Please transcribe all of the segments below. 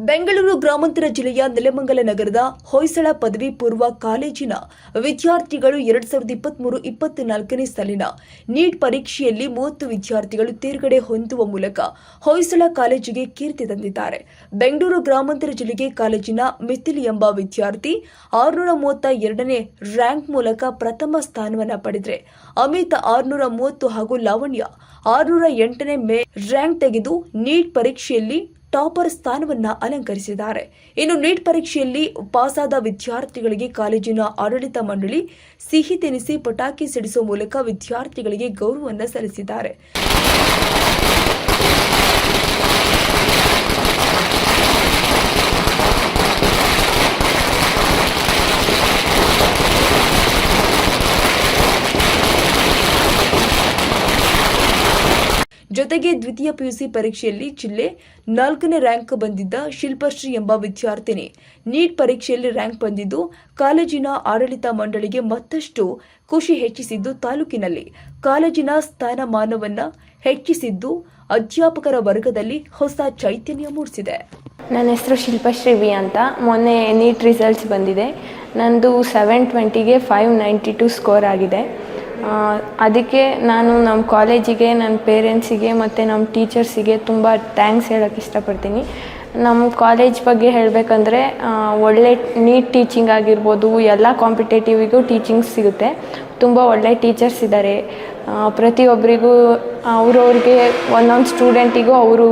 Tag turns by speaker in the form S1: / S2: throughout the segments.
S1: ಬೆಂಗಳೂರು ಗ್ರಾಮಾಂತರ ಜಿಲ್ಲೆಯ ನೆಲಮಂಗಲ ನಗರದ ಹೊಯ್ಸಳ ಪದವಿ ಪೂರ್ವ ಕಾಲೇಜಿನ ವಿದ್ಯಾರ್ಥಿಗಳು ಎರಡ್ ಸಾವಿರದ ಇಪ್ಪತ್ಮೂರು ಇಪ್ಪತ್ನಾಲ್ಕನೇ ಸಾಲಿನ ನೀಟ್ ಪರೀಕ್ಷೆಯಲ್ಲಿ ಮೂವತ್ತು ವಿದ್ಯಾರ್ಥಿಗಳು ತೇರ್ಗಡೆ ಹೊಂದುವ ಮೂಲಕ ಹೊಯ್ಸಳ ಕಾಲೇಜಿಗೆ ಕೀರ್ತಿ ತಂದಿದ್ದಾರೆ. ಬೆಂಗಳೂರು ಗ್ರಾಮಾಂತರ ಜಿಲ್ಲೆಗೆ ಕಾಲೇಜಿನ ಮಿಥಿಲಿ ಎಂಬ ವಿದ್ಯಾರ್ಥಿ ಆರುನೂರ ಮೂವತ್ತ ಎರಡನೇ ರ್ಯಾಂಕ್ ಮೂಲಕ ಪ್ರಥಮ ಸ್ಥಾನವನ್ನು ಪಡೆದರೆ ಅಮಿತ್ ಆರುನೂರ ಮೂವತ್ತು ಹಾಗೂ ಲಾವಣ್ಯ ಆರುನೂರ ಎಂಟನೇ ಮೇ ರ್ಯಾಂಕ್ ತೆಗೆದು ನೀಟ್ ಪರೀಕ್ಷೆಯಲ್ಲಿ ಟಾಪರ್ ಸ್ಥಾನವನ್ನ ಅಲಂಕರಿಸಿದ್ದಾರೆ. ಇನ್ನು ನೀಟ್ ಪರೀಕ್ಷೆಯಲ್ಲಿ ಪಾಸಾದ ವಿದ್ಯಾರ್ಥಿಗಳಿಗೆ ಕಾಲೇಜಿನ ಆಡಳಿತ ಮಂಡಳಿ ಸಿಹಿ ತಿನಿಸಿ ಪಟಾಕಿ ಸಿಡಿಸುವ ಮೂಲಕ ವಿದ್ಯಾರ್ಥಿಗಳಿಗೆ ಗೌರವವನ್ನು ಸಲ್ಲಿಸಿದ್ದಾರೆ. ಜೊತೆಗೆ ದ್ವಿತೀಯ ಪಿಯುಸಿ ಪರೀಕ್ಷೆಯಲ್ಲಿ ಜಿಲ್ಲೆ ನಾಲ್ಕನೇ ರ್ಯಾಂಕ್ ಬಂದಿದ್ದ ಶಿಲ್ಪಶ್ರೀ ಎಂಬ ವಿದ್ಯಾರ್ಥಿನಿ ನೀಟ್ ಪರೀಕ್ಷೆಯಲ್ಲಿ ರ್ಯಾಂಕ್ ಬಂದಿದ್ದು ಕಾಲೇಜಿನ ಆಡಳಿತ ಮಂಡಳಿಗೆ ಮತ್ತಷ್ಟು ಖುಷಿ ಹೆಚ್ಚಿಸಿದ್ದು ತಾಲೂಕಿನಲ್ಲಿ. ಕಾಲೇಜಿನ ಸ್ಥಾನಮಾನವನ್ನು ಹೆಚ್ಚಿಸಿದ್ದು ಅಧ್ಯಾಪಕರ ವರ್ಗದಲ್ಲಿ ಹೊಸ ಚೈತನ್ಯ ಮೂಡಿಸಿದೆ.
S2: ನನ್ನ ಹೆಸರು ಶಿಲ್ಪಶ್ರೀ ವಿ ಅಂತ. ಮೊನ್ನೆ ನೀಟ್ ರಿಸಲ್ಟ್ಸ್ ಬಂದಿದೆ. ನಂದು ಸೆವೆನ್ ಟ್ವೆಂಟಿಗೆ ಫೈವ್ ನೈಂಟಿ ಟು ಸ್ಕೋರ್ ಆಗಿದೆ. ಅದಕ್ಕೆ ನಾನು ನಮ್ಮ ಕಾಲೇಜಿಗೆ ನನ್ನ ಪೇರೆಂಟ್ಸಿಗೆ ಮತ್ತು ನಮ್ಮ ಟೀಚರ್ಸಿಗೆ ತುಂಬ ಥ್ಯಾಂಕ್ಸ್ ಹೇಳೋಕ್ಕೆ ಇಷ್ಟಪಡ್ತೀನಿ. ನಮ್ಮ ಕಾಲೇಜ್ ಬಗ್ಗೆ ಹೇಳಬೇಕಂದ್ರೆ ಒಳ್ಳೆ ನೀಟ್ ಟೀಚಿಂಗ್ ಆಗಿರ್ಬೋದು, ಎಲ್ಲ ಕಾಂಪಿಟೇಟಿವಿಗೂ ಟೀಚಿಂಗ್ ಸಿಗುತ್ತೆ. ತುಂಬ ಒಳ್ಳೆ ಟೀಚರ್ಸ್ ಇದ್ದಾರೆ ಪ್ರತಿಯೊಬ್ಬರಿಗೂ ಅವ್ರವ್ರಿಗೆ ಒಂದೊಂದು ಸ್ಟೂಡೆಂಟಿಗೂ ಅವರು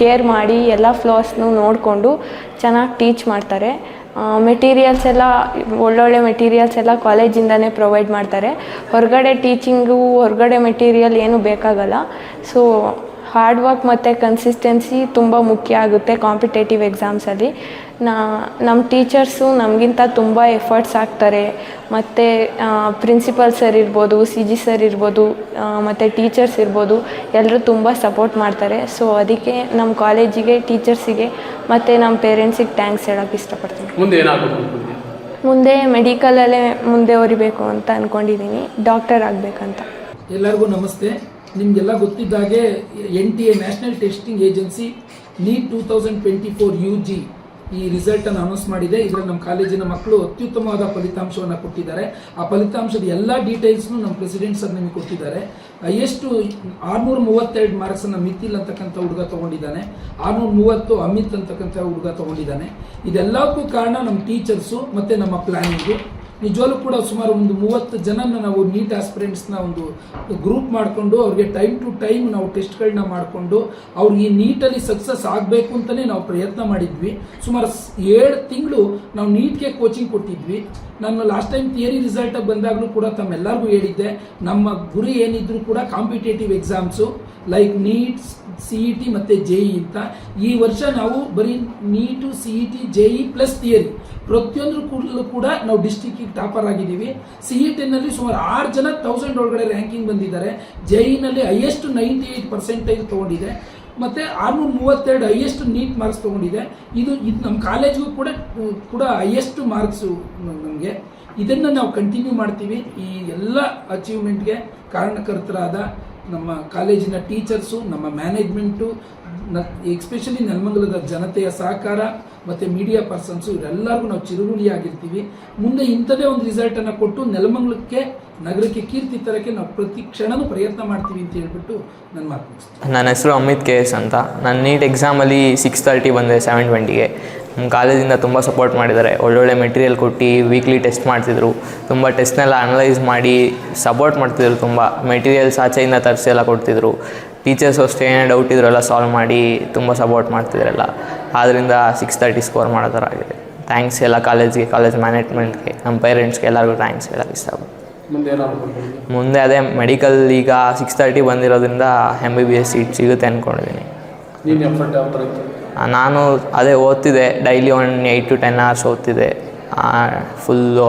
S2: ಕೇರ್ ಮಾಡಿ ಎಲ್ಲ ಫ್ಲೋಸ್ನು ನೋಡಿಕೊಂಡು ಚೆನ್ನಾಗಿ ಟೀಚ್ ಮಾಡ್ತಾರೆ. ಮೆಟೀರಿಯಲ್ಸ್ ಎಲ್ಲ, ಒಳ್ಳೊಳ್ಳೆ ಮೆಟೀರಿಯಲ್ಸ್ ಎಲ್ಲ ಕಾಲೇಜಿಂದನೇ ಪ್ರೊವೈಡ್ ಮಾಡ್ತಾರೆ. ಹೊರಗಡೆ ಟೀಚಿಂಗು ಹೊರಗಡೆ ಮೆಟೀರಿಯಲ್ ಏನು ಬೇಕಾಗಲ್ಲ. ಸೊ ಹಾರ್ಡ್ ವರ್ಕ್ ಮತ್ತು ಕನ್ಸಿಸ್ಟೆನ್ಸಿ ತುಂಬ ಮುಖ್ಯ ಆಗುತ್ತೆ ಕಾಂಪಿಟೇಟಿವ್ ಎಕ್ಸಾಮ್ಸಲ್ಲಿ ನಾ ನಮ್ಮ ಟೀಚರ್ಸು ನಮಗಿಂತ ತುಂಬ ಎಫರ್ಟ್ಸ್ ಹಾಕ್ತಾರೆ ಮತ್ತು ಪ್ರಿನ್ಸಿಪಲ್ ಸರ್ ಇರ್ಬೋದು ಸಿ ಜಿ ಸರ್ ಇರ್ಬೋದು ಮತ್ತು ಟೀಚರ್ಸ್ ಇರ್ಬೋದು ಎಲ್ಲರೂ ತುಂಬ ಸಪೋರ್ಟ್ ಮಾಡ್ತಾರೆ. ಸೊ ಅದಕ್ಕೆ ನಮ್ಮ ಕಾಲೇಜಿಗೆ ಟೀಚರ್ಸಿಗೆ ಮತ್ತು ನಮ್ಮ ಪೇರೆಂಟ್ಸಿಗೆ ಥ್ಯಾಂಕ್ಸ್ ಹೇಳೋಕ್ಕೆ ಇಷ್ಟಪಡ್ತೀನಿ.
S3: ಮುಂದೆ
S2: ಮೆಡಿಕಲಲ್ಲೇ ಮುಂದೆ ಹೊರಿಬೇಕು ಅಂತ ಅಂದ್ಕೊಂಡಿದ್ದೀನಿ ಡಾಕ್ಟರ್ ಆಗಬೇಕಂತ.
S4: ಎಲ್ಲರಿಗೂ ನಮಸ್ತೆ. ನಿಮಗೆಲ್ಲ ಗೊತ್ತಿದ್ದಾಗೆ N T A national testing agency NEET two thousand twenty four U G ಈ ರಿಸಲ್ಟನ್ನು ಅನೌನ್ಸ್ ಮಾಡಿದೆ. ಇದರಲ್ಲಿ ನಮ್ಮ ಕಾಲೇಜಿನ ಮಕ್ಕಳು ಅತ್ಯುತ್ತಮವಾದ ಫಲಿತಾಂಶವನ್ನು ಕೊಟ್ಟಿದ್ದಾರೆ. ಆ ಫಲಿತಾಂಶದ ಎಲ್ಲ ಡೀಟೇಲ್ಸ್ನು ನಮ್ಮ ಪ್ರೆಸಿಡೆಂಟ್ ಸರ್ ನಿಮಗೆ ಕೊಟ್ಟಿದ್ದಾರೆ. ಎಷ್ಟು ಆರ್ನೂರ ಮೂವತ್ತೆರಡು ಮಾರ್ಕ್ಸನ್ನು ಮಿತಿಲ್ ಅಂತಕ್ಕಂಥ ಹುಡುಗ ತೊಗೊಂಡಿದ್ದಾನೆ. ಆರ್ನೂರ ಮೂವತ್ತು ಅಮಿತ್ ಅಂತಕ್ಕಂಥ ಹುಡುಗ ತೊಗೊಂಡಿದ್ದಾನೆ. ಇದೆಲ್ಲಕ್ಕೂ ಕಾರಣ ನಮ್ಮ ಟೀಚರ್ಸು ಮತ್ತು ನಮ್ಮ ಪ್ಲ್ಯಾನಿಂಗು ನಿಜವಾಗ್ಲೂ ಕೂಡ ಸುಮಾರು ಒಂದು ಮೂವತ್ತು ಜನನ ನಾವು ನೀಟ್ ಆಸ್ಪಿರೆಂಟ್ಸ್ನ ಒಂದು ಗ್ರೂಪ್ ಮಾಡಿಕೊಂಡು ಅವ್ರಿಗೆ ಟೈಮ್ ಟು ಟೈಮ್ ನಾವು ಟೆಸ್ಟ್ಗಳನ್ನ ಮಾಡಿಕೊಂಡು ಅವ್ರಿಗೆ ಈ ನೀಟಲ್ಲಿ ಸಕ್ಸಸ್ ಆಗಬೇಕು ಅಂತಲೇ ನಾವು ಪ್ರಯತ್ನ ಮಾಡಿದ್ವಿ. ಸುಮಾರು ಏಳು ತಿಂಗಳು ನಾವು ನೀಟ್ಗೆ ಕೋಚಿಂಗ್ ಕೊಟ್ಟಿದ್ವಿ. ನಾನು ಲಾಸ್ಟ್ ಟೈಮ್ ಥಿಯರಿ ರಿಸಲ್ಟ್ ಬಂದಾಗಲೂ ಕೂಡ ತಮ್ಮೆಲ್ಲರಿಗೂ ಹೇಳಿದ್ದೆ, ನಮ್ಮ ಗುರಿ ಏನಿದ್ರು ಕೂಡ competitive exams like NEET C E T ಮತ್ತು ಜೆ ಇ ಅಂತ. ಈ ವರ್ಷ ನಾವು ಬರೀ NEET C E T J E plus theory ಪ್ರತಿಯೊಂದು ಕೂಡಲೂ ಕೂಡ ನಾವು ಡಿಸ್ಟಿಕ್ಕಿಗೆ ಟಾಪರ್ ಆಗಿದ್ದೀವಿ. ಸಿ ಇ ಟಿನಲ್ಲಿ ಸುಮಾರು ಆರು ಜನ ತೌಸಂಡ್ ಒಳಗಡೆ ರ್ಯಾಂಕಿಂಗ್ ಬಂದಿದ್ದಾರೆ. ಜೆ ಇನಲ್ಲಿ ಹೈಯೆಸ್ಟ್ ನೈಂಟಿ ಏಯ್ಟ್ ಪರ್ಸೆಂಟೇಜ್ ತೊಗೊಂಡಿದೆ. ಮತ್ತು ಆರ್ನೂರ ಮೂವತ್ತೆರಡು ಹೈಯೆಸ್ಟ್ ನೀಟ್ ಮಾರ್ಕ್ಸ್ ತೊಗೊಂಡಿದೆ. ಇದು ಇದು ನಮ್ಮ ಕಾಲೇಜ್ಗೂ ಕೂಡ ಕೂಡ ಹೈಯೆಸ್ಟ್ ಮಾರ್ಕ್ಸು ನಮಗೆ. ಇದನ್ನು ನಾವು ಕಂಟಿನ್ಯೂ ಮಾಡ್ತೀವಿ. ಈ ಎಲ್ಲ ಅಚೀವ್ಮೆಂಟ್ಗೆ ಕಾರಣಕರ್ತರಾದ ನಮ್ಮ ಕಾಲೇಜಿನ ಟೀಚರ್ಸು ನಮ್ಮ ಮ್ಯಾನೇಜ್ಮೆಂಟು ಎಸ್ಪೆಷಲಿ ನೆಲಮಂಗಲದ ಜನತೆಯ ಸಹಕಾರ ಮತ್ತು ಮೀಡಿಯಾ ಪರ್ಸನ್ಸು ಇವರೆಲ್ಲರಿಗೂ ನಾವು ಚಿರುರುಳಿಯಾಗಿರ್ತೀವಿ ಮುಂದೆ ಇಂಥದೇ ಒಂದು ರಿಸಲ್ಟನ್ನು ಕೊಟ್ಟು ನೆಲಮಂಗ್ಲಕ್ಕೆ, ನಗರಕ್ಕೆ ಕೀರ್ತಿ ತರಕ್ಕೆ ನಾವು ಪ್ರತಿ ಕ್ಷಣನೂ ಪ್ರಯತ್ನ ಮಾಡ್ತೀವಿ ಅಂತ ಹೇಳ್ಬಿಟ್ಟು ನನ್ನ ಮಾತು
S5: ನನ್ನ ಹೆಸರು ಅಮಿತ್ ಕೆ ಎಸ್ ಅಂತ. ನಾನು ನೀಟ್ ಎಕ್ಸಾಮಲ್ಲಿ ಸಿಕ್ಸ್ ತರ್ಟಿ ಬಂದೆ ಸೆವೆನ್ ಟ್ವೆಂಟಿಗೆ ನಮ್ಮ ಕಾಲೇಜಿಂದ ತುಂಬ ಸಪೋರ್ಟ್ ಮಾಡಿದ್ದಾರೆ. ಒಳ್ಳೊಳ್ಳೆ ಮೆಟೀರಿಯಲ್ ಕೊಟ್ಟು ವೀಕ್ಲಿ ಟೆಸ್ಟ್ ಮಾಡ್ತಿದ್ರು. ತುಂಬ ಟೆಸ್ಟ್ನೆಲ್ಲ ಅನಲೈಸ್ ಮಾಡಿ ಸಪೋರ್ಟ್ ಮಾಡ್ತಿದ್ರು ತುಂಬ. ಮೆಟೀರಿಯಲ್ಸ್ ಆಚೆಯಿಂದ ತರಿಸಿ ಎಲ್ಲ ಕೊಡ್ತಿದ್ರು. ಟೀಚರ್ಸ್ ಅಷ್ಟು ಏನೇ ಡೌಟ್ ಇದ್ರೆಲ್ಲ ಸಾಲ್ವ್ ಮಾಡಿ ತುಂಬ ಸಪೋರ್ಟ್ ಮಾಡ್ತಿದ್ರಲ್ಲ ಆದ್ದರಿಂದ ಸಿಕ್ಸ್ ತರ್ಟಿ ಸ್ಕೋರ್ ಮಾಡೋ ಥರ ಆಗಿದೆ. ಥ್ಯಾಂಕ್ಸ್ ಎಲ್ಲ ಕಾಲೇಜ್ಗೆ ಕಾಲೇಜ್ ಮ್ಯಾನೇಜ್ಮೆಂಟ್ಗೆ ನಮ್ಮ ಪೇರೆಂಟ್ಸ್ಗೆ ಎಲ್ಲರಿಗೂ ಥ್ಯಾಂಕ್ಸ್ ಹೇಳೋಕ್ಕೆ ಇಷ್ಟ
S3: ಮುಂದೆ
S5: ಮುಂದೆ ಅದೇ ಮೆಡಿಕಲ್ ಈಗ ಸಿಕ್ಸ್ ತರ್ಟಿ ಬಂದಿರೋದ್ರಿಂದ M B B S seat ಸಿಗುತ್ತೆ ಅಂದ್ಕೊಂಡಿದ್ದೀನಿ
S3: ನೀನು
S5: ಅದೇ ಓದ್ತಿದ್ದೆ daily one eight to ten hours ಓದ್ತಿದ್ದೆ. ಫುಲ್ಲು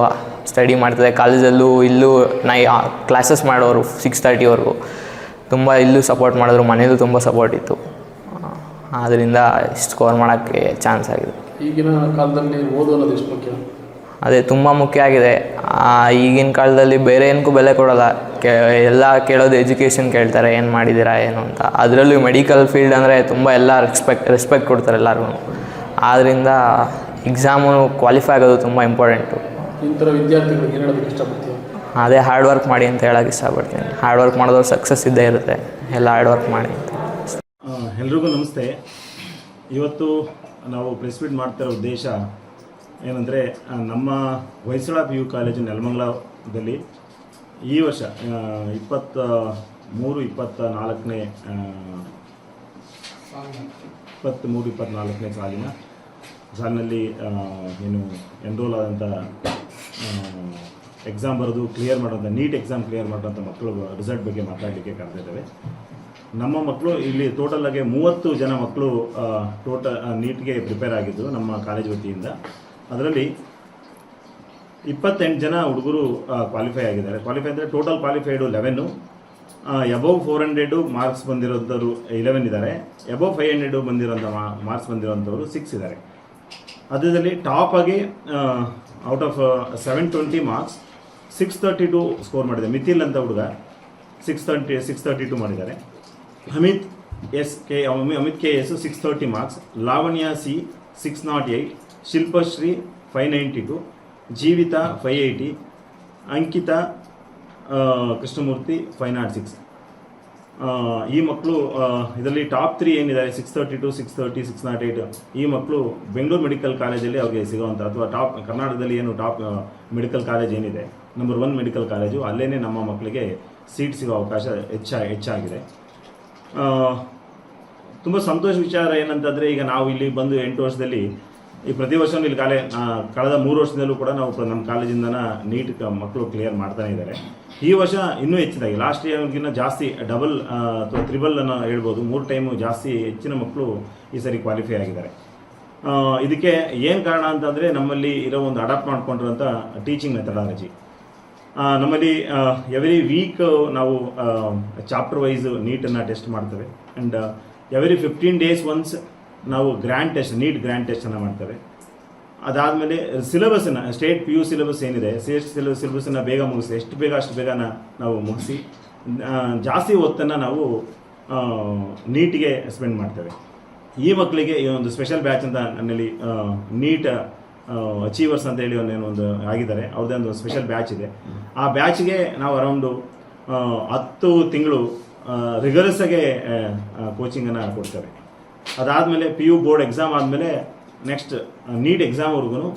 S5: ಸ್ಟಡಿ ಮಾಡ್ತಿದ್ದೆ. ಕಾಲೇಜಲ್ಲೂ ಇಲ್ಲೂ ನೈ ಕ್ಲಾಸಸ್ ಮಾಡೋರು ಸಿಕ್ಸ್ ತರ್ಟಿವರೆಗೂ ತುಂಬ ಇಲ್ಲೂ ಸಪೋರ್ಟ್ ಮಾಡಿದ್ರು ಮನೇಲೂ ತುಂಬ ಸಪೋರ್ಟ್ ಇತ್ತು. ಆದ್ದರಿಂದ ಸ್ಕೋರ್ ಮಾಡೋಕ್ಕೆ ಚಾನ್ಸ್ ಆಗಿದೆ.
S3: ಈಗಿನ ಕಾಲದಲ್ಲಿ ಓದು ಅನ್ನೋದು ಎಷ್ಟು ಮುಖ್ಯ?
S5: ಅದೇ ತುಂಬ ಮುಖ್ಯ ಆಗಿದೆ. ಈಗಿನ ಕಾಲದಲ್ಲಿ ಬೇರೆ ಏನಕ್ಕೂ ಬೆಲೆ ಕೊಡೋಲ್ಲ. ಕೇ ಎಲ್ಲ ಕೇಳೋದು ಎಜುಕೇಷನ್ ಕೇಳ್ತಾರೆ ಏನು ಮಾಡಿದ್ದೀರಾ ಏನು ಅಂತ. ಅದರಲ್ಲೂ ಮೆಡಿಕಲ್ ಫೀಲ್ಡ್ ಅಂದರೆ ತುಂಬ ಎಲ್ಲ ರೆಸ್ಪೆಕ್ಟ್ ರೆಸ್ಪೆಕ್ಟ್ ಕೊಡ್ತಾರೆ ಎಲ್ಲರಿಗೂ. ಆದ್ದರಿಂದ ಎಕ್ಸಾಮು ಕ್ವಾಲಿಫೈ ಆಗೋದು ತುಂಬ ಇಂಪಾರ್ಟೆಂಟು
S3: ಇಂಥ ವಿದ್ಯಾರ್ಥಿಗಳಿಗೆ ಏನು ಹೇಳೋದಕ್ಕೆ ಇಷ್ಟಪಡ್ತೀವಿ
S5: ಅದೇ ಹಾರ್ಡ್ ವರ್ಕ್ ಮಾಡಿ ಅಂತ ಹೇಳೋಕೆ ಇಷ್ಟಪಡ್ತೀನಿ. ಹಾರ್ಡ್ ವರ್ಕ್ ಮಾಡೋದ್ರಲ್ಲಿ ಸಕ್ಸಸ್ ಇದ್ದೇ ಇರುತ್ತೆ. ಎಲ್ಲ ಹಾರ್ಡ್ ವರ್ಕ್ ಮಾಡಿ ಅಂತ.
S6: ಎಲ್ರಿಗೂ ನಮಸ್ತೆ. ಇವತ್ತು ನಾವು ಪ್ರೆಸ್ ಮೀಟ್ ಮಾಡ್ತಿರೋ ಉದ್ದೇಶ ಏನಂದರೆ ನಮ್ಮ ಹೊಯ್ಸಳ ಪಿ ಯು ಕಾಲೇಜು ನೆಲಮಂಗಲದಲ್ಲಿ ಈ ವರ್ಷ ಇಪ್ಪತ್ತ ಮೂರು ಇಪ್ಪತ್ತ ನಾಲ್ಕನೇ ಇಪ್ಪತ್ತ್ಮೂರು ಇಪ್ಪತ್ತ್ನಾಲ್ಕನೇ ಸಾಲಿನ, ಸಾಲಿನಲ್ಲಿ ಏನು ಎನ್ರೋಲ್ ಆದಂಥ ಎಕ್ಸಾಮ್ ಬರೋದು ಕ್ಲಿಯರ್ ಮಾಡೋಂಥ ನೀಟ್ ಎಕ್ಸಾಮ್ ಕ್ಲಿಯರ್ ಮಾಡೋಂಥ ಮಕ್ಕಳು ರಿಸಲ್ಟ್ ಬಗ್ಗೆ ಮಾತಾಡಲಿಕ್ಕೆ ಕರೆದಿದ್ದೇವೆ. ನಮ್ಮ ಮಕ್ಕಳು ಇಲ್ಲಿ ಟೋಟಲ್ ಆಗಿ ಮೂವತ್ತು ಜನ ಮಕ್ಕಳು ಟೋಟಲ್ ನೀಟ್ಗೆ ಪ್ರಿಪೇರ್ ಆಗಿದ್ದು ನಮ್ಮ ಕಾಲೇಜ್ ವತಿಯಿಂದ. ಅದರಲ್ಲಿ ಇಪ್ಪತ್ತೆಂಟು ಜನ ಹುಡುಗರು ಕ್ವಾಲಿಫೈ ಆಗಿದ್ದಾರೆ. ಕ್ವಾಲಿಫೈ ಅಂದರೆ total qualified eleven above four hundred marks ಬಂದಿರೋಂಥವ್ರು eleven ಇದ್ದಾರೆ. ಎಬೋವ್ ಫೈವ್ ಹಂಡ್ರೆಡು ಬಂದಿರೋಂಥ ಮಾರ್ಕ್ಸ್ ಬಂದಿರೋಂಥವ್ರು ಸಿಕ್ಸ್ ಇದ್ದಾರೆ. ಅದರಲ್ಲಿ ಟಾಪ್ ಆಗಿ out of seven twenty marks six thirty two score ಮಾಡಿದೆ. ಮಿಥಿಲ್ ಅಂತ ಹುಡುಗ six thirty six thirty two ಮಾಡಿದ್ದಾರೆ. Amit S K, Amit K S six thirty marks Lavanya C six nought eight Shilpashree five ninety two Jeevitha five eighty Ankita Krishnamurthy five nought six ಈ ಮಕ್ಕಳು ಇದರಲ್ಲಿ top three ಏನಿದ್ದಾರೆ? Six thirty two six thirty six nought eight ಈ ಮಕ್ಕಳು Bengaluru medical ಕಾಲೇಜಲ್ಲಿ ಅವರಿಗೆ ಸಿಗುವಂಥ ಅಥವಾ ಟಾಪ್ ಕರ್ನಾಟಕದಲ್ಲಿ ಏನು ಟಾಪ್ ಮೆಡಿಕಲ್ ಕಾಲೇಜ್ ಏನಿದೆ? ನಂಬರ್ ಒನ್ ಮೆಡಿಕಲ್ ಕಾಲೇಜು ಅಲ್ಲೇ ನಮ್ಮ ಮಕ್ಕಳಿಗೆ ಸೀಟ್ ಸಿಗೋ ಅವಕಾಶ ಹೆಚ್ಚ ಹೆಚ್ಚಾಗಿದೆ. ತುಂಬ ಸಂತೋಷ ವಿಚಾರ ಏನಂತಂದರೆ ಈಗ ನಾವು ಇಲ್ಲಿ ಬಂದು ಎಂಟು ವರ್ಷದಲ್ಲಿ ಈ ಪ್ರತಿ ವರ್ಷವೂ ಇಲ್ಲಿ ಕಾಲೇ ಕಳೆದ ಮೂರು ವರ್ಷದಲ್ಲೂ ಕೂಡ ನಾವು ನಮ್ಮ ಕಾಲೇಜಿಂದನ ನೀಟ್ ಮಕ್ಕಳು ಕ್ಲಿಯರ್ ಮಾಡ್ತಾನೆ ಇದ್ದಾರೆ. ಈ ವರ್ಷ ಇನ್ನೂ ಹೆಚ್ಚಿದಾಗಿ ಲಾಸ್ಟ್ ಇಯರ್ಗಿಂತ ಜಾಸ್ತಿ ಡಬಲ್ ಅಥವಾ ತ್ರಿಬಲ್ ಅನ್ನು ಹೇಳ್ಬೋದು, ಮೂರು ಟೈಮು ಜಾಸ್ತಿ ಹೆಚ್ಚಿನ ಮಕ್ಕಳು ಈ ಸರಿ ಕ್ವಾಲಿಫೈ ಆಗಿದ್ದಾರೆ. ಇದಕ್ಕೆ ಏನು ಕಾರಣ ಅಂತಂದರೆ ನಮ್ಮಲ್ಲಿ ಇರೋ ಒಂದು ಅಡಾಪ್ಟ್ ಮಾಡಿಕೊಂಡಿರೋಂಥ ಟೀಚಿಂಗ್ ಮೆಥಡಾಲಜಿ ನಮ್ಮಲ್ಲಿ ಎವ್ರಿ ವೀಕ್ ನಾವು ಚಾಪ್ಟರ್ ವೈಸ್ ನೀಟನ್ನು ಟೆಸ್ಟ್ ಮಾಡ್ತೇವೆ. And every fifteen days once ನಾವು ಗ್ರ್ಯಾಂಡ್ ಟೆಸ್ಟ್ ನೀಟ್ ಗ್ರ್ಯಾಂಡ್ ಟೆಸ್ಟನ್ನು ಮಾಡ್ತೇವೆ. ಅದಾದಮೇಲೆ ಸಿಲೆಬಸ್ಸನ್ನು ಸ್ಟೇಟ್ ಪಿ ಯು ಸಿಲೆಬಸ್ ಏನಿದೆ ಸ್ಟೇಟ್ ಸಿಲೆಬಸ್ ಸಿಲೆಬಸ್ಸನ್ನು ಬೇಗ ಮುಗಿಸಿ, ಎಷ್ಟು ಬೇಗ ಅಷ್ಟು ಬೇಗ ನಾವು ಮುಗಿಸಿ ಜಾಸ್ತಿ ಹೊತ್ತನ್ನು ನಾವು ನೀಟಿಗೆ ಸ್ಪೆಂಡ್ ಮಾಡ್ತೇವೆ. ಈ ಮಕ್ಕಳಿಗೆ ಈ ಒಂದು ಸ್ಪೆಷಲ್ ಬ್ಯಾಚ್ ಅಂತ ನನ್ನಲ್ಲಿ ನೀಟ್ ಅಚೀವರ್ಸ್ ಅಂತ ಹೇಳಿ ಒಂದೇನು ಒಂದು ಆಗಿದ್ದಾರೆ. ಅವ್ರದ್ದೇ ಒಂದು ಸ್ಪೆಷಲ್ ಬ್ಯಾಚ್ ಇದೆ. ಆ ಬ್ಯಾಚ್ಗೆ ನಾವು ಅರೌಂಡು ಹತ್ತು ತಿಂಗಳು ರಿಗರಸ್ ಕೋಚಿಂಗನ್ನು ಕೊಡ್ತೇವೆ. ಅದಾದಮೇಲೆ ಪಿ ಯು ಬೋರ್ಡ್ ಎಕ್ಸಾಮ್ ಆದಮೇಲೆ ನೆಕ್ಸ್ಟ್ ನೀಟ್ ಎಕ್ಸಾಮ್ವರೆಗೂ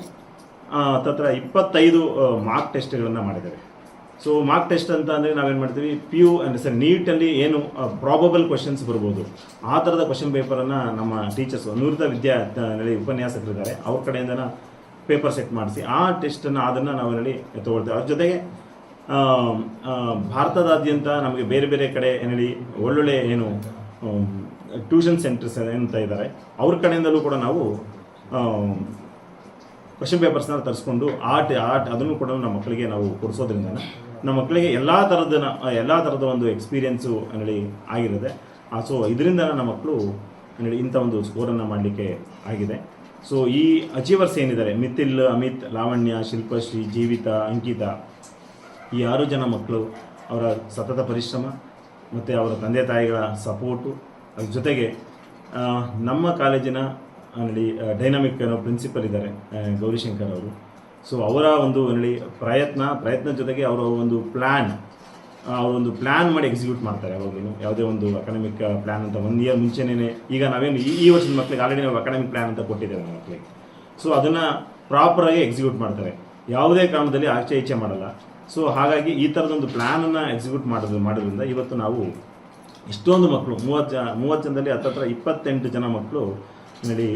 S6: ತತ್ರ ಇಪ್ಪತ್ತೈದು ಮಾರ್ಕ್ ಟೆಸ್ಟ್ಗಳನ್ನು ಮಾಡಿದ್ದೇವೆ. ಸೊ ಮಾರ್ಕ್ ಟೆಸ್ಟ್ ಅಂತ ಅಂದರೆ ನಾವೇನು ಮಾಡ್ತೀವಿ? ಪಿ ಯು ಅಂದರೆ ಸರ್ ನೀಟಲ್ಲಿ ಏನು ಪ್ರಾಬಬಲ್ ಕ್ವಶನ್ಸ್ ಬರ್ಬೋದು. ಆ ಥರದ ಕ್ವಶನ್ ಪೇಪರನ್ನು ನಮ್ಮ ಟೀಚರ್ಸ್ ನಿವೃತ್ತ ವಿದ್ಯಾ ಉಪನ್ಯಾಸಕರಿದ್ದಾರೆ. ಅವ್ರ ಕಡೆಯಿಂದನ ಪೇಪರ್ ಸೆಟ್ ಮಾಡಿಸಿ, ಆ ಟೆಸ್ಟನ್ನು ಅದನ್ನು ನಾವು ಇಲ್ಲಿ ತೊಗೊಳ್ತೇವೆ. ಅದ್ರ ಜೊತೆಗೆ ಭಾರತದಾದ್ಯಂತ ನಮಗೆ ಬೇರೆ ಬೇರೆ ಕಡೆ ಏನೇಳಿ ಒಳ್ಳೊಳ್ಳೆ ಏನು ಟ್ಯೂಷನ್ ಸೆಂಟರ್ಸ್ ಅಂತ ಇದ್ದಾರೆ ಅವ್ರ ಕಡೆಯಿಂದಲೂ ಕೂಡ ನಾವು ಕ್ವಶನ್ ಪೇಪರ್ಸ್ನ ತರಿಸ್ಕೊಂಡು ಆರ್ಟ್ ಆರ್ಟ್ ಅದನ್ನು ಕೂಡ ನಮ್ಮ ಮಕ್ಕಳಿಗೆ ನಾವು ಕೊಡಿಸೋದ್ರಿಂದ ನಮ್ಮ ಮಕ್ಕಳಿಗೆ ಎಲ್ಲ ಥರದ ಎಲ್ಲ ಥರದ ಒಂದು ಎಕ್ಸ್ಪೀರಿಯೆನ್ಸು ಹೇಳಿ ಆಗಿರುತ್ತೆ. ಸೊ ಇದರಿಂದ ನಮ್ಮ ಮಕ್ಕಳು ಹೇಳಿ ಇಂಥ ಒಂದು ಸ್ಕೋರನ್ನು ಮಾಡಲಿಕ್ಕೆ ಆಗಿದೆ. ಸೊ ಈ ಅಚೀವರ್ಸ್ ಏನಿದ್ದಾರೆ? ಮಿಥಿಲ್, ಅಮಿತ್, ಲಾವಣ್ಯ ಶಿಲ್ಪಶ್ರೀ ಜೀವಿತ, ಅಂಕಿತಾ. ಈ ಆರು ಜನ ಮಕ್ಕಳು ಅವರ ಸತತ ಪರಿಶ್ರಮ ಮತ್ತು ಅವರ ತಂದೆ ತಾಯಿಗಳ ಸಪೋರ್ಟು ಅದ್ರ ಜೊತೆಗೆ ನಮ್ಮ ಕಾಲೇಜಿನ ಅಲ್ಲಿ ಡೈನಾಮಿಕ್ ಏನೋ ಪ್ರಿನ್ಸಿಪಲ್ ಇದ್ದಾರೆ ಗೌರಿಶಂಕರ್ ಅವರು. ಸೊ ಅವರ ಒಂದು ಅಲ್ಲಿ ಪ್ರಯತ್ನ ಪ್ರಯತ್ನ ಜೊತೆಗೆ ಅವರ ಒಂದು ಪ್ಲ್ಯಾನ್ ಅವರೊಂದು ಪ್ಲ್ಯಾನ್ ಮಾಡಿ ಎಕ್ಸಿಕ್ಯೂಟ್ ಮಾಡ್ತಾರೆ ಯಾವಾಗಲೂ. ಯಾವುದೇ ಒಂದು ಅಕಾಡೆಮಿಕ್ ಪ್ಲ್ಯಾನ್ ಅಂತ ಒಂದು ಇಯರ್ ಮುಂಚೆನೇ ಈಗ ನಾವೇನು ಈ ಈ ವರ್ಷದ ಮಕ್ಕಳಿಗೆ ಆಲ್ರೆಡಿ ನಾವು ಅಕಾಡೆಮಿಕ್ ಪ್ಲ್ಯಾನ್ ಅಂತ ಕೊಟ್ಟಿದ್ದೇವೆ ನಮ್ಮ ಮಕ್ಕಳಿಗೆ ಸೊ ಅದನ್ನು ಪ್ರಾಪರಾಗಿ ಎಕ್ಸಿಕ್ಯೂಟ್ ಮಾಡ್ತಾರೆ. ಯಾವುದೇ ಕಾರಣದಲ್ಲಿ ಆಚೆ ಈಚೆ ಮಾಡಲ್ಲ. ಸೊ ಹಾಗಾಗಿ ಈ ಥರದೊಂದು ಪ್ಲ್ಯಾನನ್ನು ಎಕ್ಸಿಕ್ಯೂಟ್ ಮಾಡೋದು, ಮಾಡೋದ್ರಿಂದ ಇವತ್ತು ನಾವು ಇಷ್ಟೊಂದು ಮಕ್ಕಳು ಮೂವತ್ತು ಜನ ಮೂವತ್ತು ಜನದಲ್ಲಿ ಹತ್ತತ್ರ ಇಪ್ಪತ್ತೆಂಟು ಜನ ಮಕ್ಕಳು ನೋಡಿ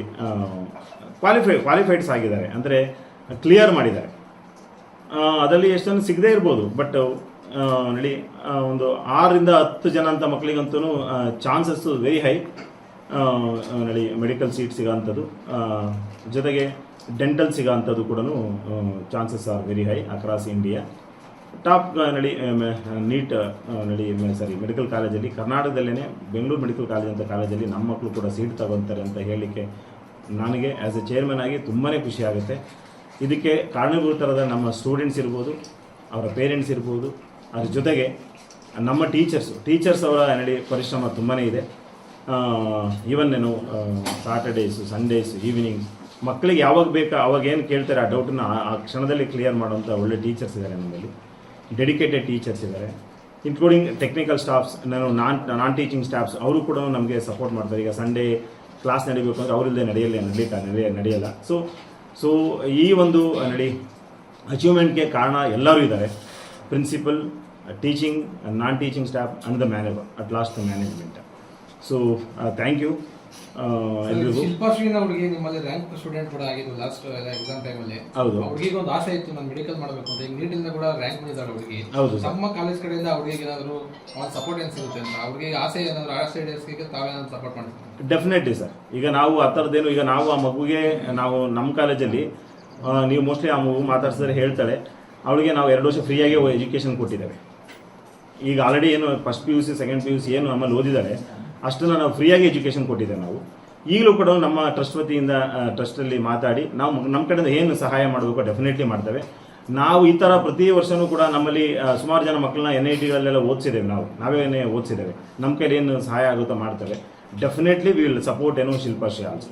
S6: ಕ್ವಾಲಿಫೈ ಕ್ವಾಲಿಫೈಡ್ಸ್ ಆಗಿದ್ದಾರೆ. ಅಂದರೆ ಕ್ಲಿಯರ್ ಮಾಡಿದ್ದಾರೆ. ಅದರಲ್ಲಿ ಎಷ್ಟೊಂದು ಸಿಗದೇ ಇರ್ಬೋದು ಬಟ್ ನಡಿ ಒಂದು ಆರರಿಂದ ಹತ್ತು ಜನ ಅಂತ ಮಕ್ಕಳಿಗಂತೂ ಚಾನ್ಸಸ್ ವೆರಿ ಹೈ ನಡಿ ಮೆಡಿಕಲ್ ಸೀಟ್ ಸಿಗೋಂಥದ್ದು ಜೊತೆಗೆ ಡೆಂಟಲ್ ಸಿಗೋಂಥದ್ದು ಕೂಡ chances are very high across India top ನಡಿ ನೀಟ್ ನಡಿ ಸಾರಿ ಮೆಡಿಕಲ್ ಕಾಲೇಜಲ್ಲಿ ಕರ್ನಾಟಕದಲ್ಲೇ ಬೆಂಗಳೂರು ಮೆಡಿಕಲ್ ಕಾಲೇಜ್ ಅಂತ ಕಾಲೇಜಲ್ಲಿ ನಮ್ಮ ಮಕ್ಕಳು ಕೂಡ ಸೀಟ್ ತಗೊತಾರೆ ಅಂತ ಹೇಳಲಿಕ್ಕೆ ನನಗೆ ಆ್ಯಸ್ ಎ ಚೇರ್ಮನ್ ಆಗಿ ತುಂಬಾ ಖುಷಿ ಆಗುತ್ತೆ. ಇದಕ್ಕೆ ಕಾರಣೀಭೂತರಾದ ನಮ್ಮ ಸ್ಟೂಡೆಂಟ್ಸ್ ಇರ್ಬೋದು, ಅವರ ಪೇರೆಂಟ್ಸ್ ಇರ್ಬೋದು ಅದ್ರ ಜೊತೆಗೆ ನಮ್ಮ ಟೀಚರ್ಸು ಟೀಚರ್ಸ್ ಅವರ ನಡಿ ಪರಿಶ್ರಮ ತುಂಬಾ ಇದೆ. ಈವನ್ ಏನು ಸಾಟರ್ಡೇಸು ಸಂಡೇಸು ಈವ್ನಿಂಗ್ ಮಕ್ಕಳಿಗೆ ಯಾವಾಗ ಬೇಕಾ, ಅವಾಗ ಏನು ಕೇಳ್ತಾರೆ ಆ ಡೌಟನ್ನು ಆ ಕ್ಷಣದಲ್ಲಿ ಕ್ಲಿಯರ್ ಮಾಡುವಂಥ ಒಳ್ಳೆ ಟೀಚರ್ಸ್ ಇದ್ದಾರೆ ನಮ್ಮಲ್ಲಿ. ಡೆಡಿಕೇಟೆಡ್ ಟೀಚರ್ಸ್ ಇದ್ದಾರೆ ಇನ್ಕ್ಲೂಡಿಂಗ್ ಟೆಕ್ನಿಕಲ್ ಸ್ಟಾಫ್ಸ್ ನಾನು ನಾನ್ ನಾನ್ ಟೀಚಿಂಗ್ ಸ್ಟಾಫ್ಸ್ ಅವರು ಕೂಡ ನಮಗೆ ಸಪೋರ್ಟ್ ಮಾಡ್ತಾರೆ. ಈಗ ಸಂಡೇ ಕ್ಲಾಸ್ ನಡಿಬೇಕು ಅಂದರೆ ಅವರಿಲ್ಲದೆ ನಡೆಯಲ್ಲ, ನಡೀತಾ, ನಡೆಯ, ನಡೆಯಲ್ಲ. ಸೊ ಸೊ ಈ ಒಂದು ನಡಿ ಅಚೀವ್ಮೆಂಟ್ಗೆ ಕಾರಣ ಎಲ್ಲರೂ ಇದ್ದಾರೆ. Principal teaching non teaching staff and the manager at last the management so thank you ಎಲ್ರಿಗೂ.
S3: ಶಿಲ್ಪಾಶ್ರೀನ ಹುಡುಗಿ ನಿಮ್ಮಲ್ಲಿ ರ್ಯಾಂಕ್ ಸ್ಟೂಡೆಂಟ್ ಕೂಡ ಆಗಿದ್ದು ಲಾಸ್ಟ್ ಎಕ್ಸಾಮ್ ಟೈಮಲ್ಲಿ
S6: ಹೌದು.
S3: ಹುಡುಗಿಗೆ ಒಂದು ಆಸೆ ಇತ್ತು ನಾನು ಮೆಡಿಕಲ್ ಮಾಡಬೇಕು ಅಂತ. ಈಗ ನೀಟಿಂದ ಕೂಡ ರ್ಯಾಂಕ್ ಬಂದಿದ್ದಾಳೆ ಹುಡುಗಿ.
S6: ಹೌದು
S3: ನಮ್ಮ ಕಾಲೇಜ್ ಕಡೆಯಿಂದ ಹುಡುಗಿಗೆ ಏನಾದರೂ ಒಂದು ಸಪೋರ್ಟ್ ಏನು ಸಿಗುತ್ತೆ ಅಂತ. ಹುಡುಗಿಗೆ ಆಸೆ ಏನಾದರೂ ಆಸೆ ಈಡೇರಿಸಲಿಕ್ಕೆ ತಾವೇನಾದ್ರು ಸಪೋರ್ಟ್ ಮಾಡ್ತೀವಿ
S6: ಡೆಫಿನೆಟ್ಲಿ ಸರ್ ಈಗ ನಾವು ಆ ಥರದ್ದೇನು ಈಗ ನಾವು ಆ ಮಗುಗೆ ನಾವು ನಮ್ಮ ಕಾಲೇಜಲ್ಲಿ ನೀವು ಮೋಸ್ಟ್ಲಿ ಆ ಮಗು ಮಾತಾಡ್ಸಿದ್ರೆ ಹೇಳ್ತಾಳೆ. ಅವಳಿಗೆ ನಾವು ಎರಡು ವರ್ಷ ಫ್ರೀಯಾಗಿ ಎಜುಕೇಶನ್ ಕೊಟ್ಟಿದ್ದೇವೆ. ಈಗ ಆಲ್ರೆಡಿ ಏನು first P U C second P U C ಏನು ನಮ್ಮಲ್ಲಿ ಓದಿದ್ದಾರೆ, ಅಷ್ಟನ್ನು ನಾವು ಫ್ರೀಯಾಗಿ ಎಜುಕೇಷನ್ ಕೊಟ್ಟಿದ್ದೇವೆ ನಾವು. ಈಗಲೂ ಕೂಡ ನಮ್ಮ ಟ್ರಸ್ಟ್ ವತಿಯಿಂದ ಟ್ರಸ್ಟಲ್ಲಿ ಮಾತಾಡಿ, ನಾವು ನಮ್ಮ ಕಡೆಯಿಂದ ಏನು ಸಹಾಯ ಮಾಡಬೇಕು ಡೆಫಿನೆಟ್ಲಿ ಮಾಡ್ತೇವೆ. ನಾವು ಈ ಥರ ಪ್ರತಿ ವರ್ಷವೂ ಕೂಡ ನಮ್ಮಲ್ಲಿ ಸುಮಾರು ಜನ ಮಕ್ಕಳನ್ನ ಎನ್ ಐ ಟಿಗಳಲ್ಲೆಲ್ಲ ಓದಿಸಿದ್ದೇವೆ ನಾವು. ನಾವೇನೇ ಓದಿಸಿದ್ದೇವೆ. ನಮ್ಮ ಕೈಲಿ ಏನು ಸಹಾಯ ಆಗುತ್ತೋ ಮಾಡ್ತೇವೆ. ಡೆಫಿನೆಟ್ಲಿ ವಿ ವಿಲ್ ಸಪೋರ್ಟ್ ಏನೋ ಶಿಲ್ಪಾಶ್ರೀ ಆಲ್ಸೋ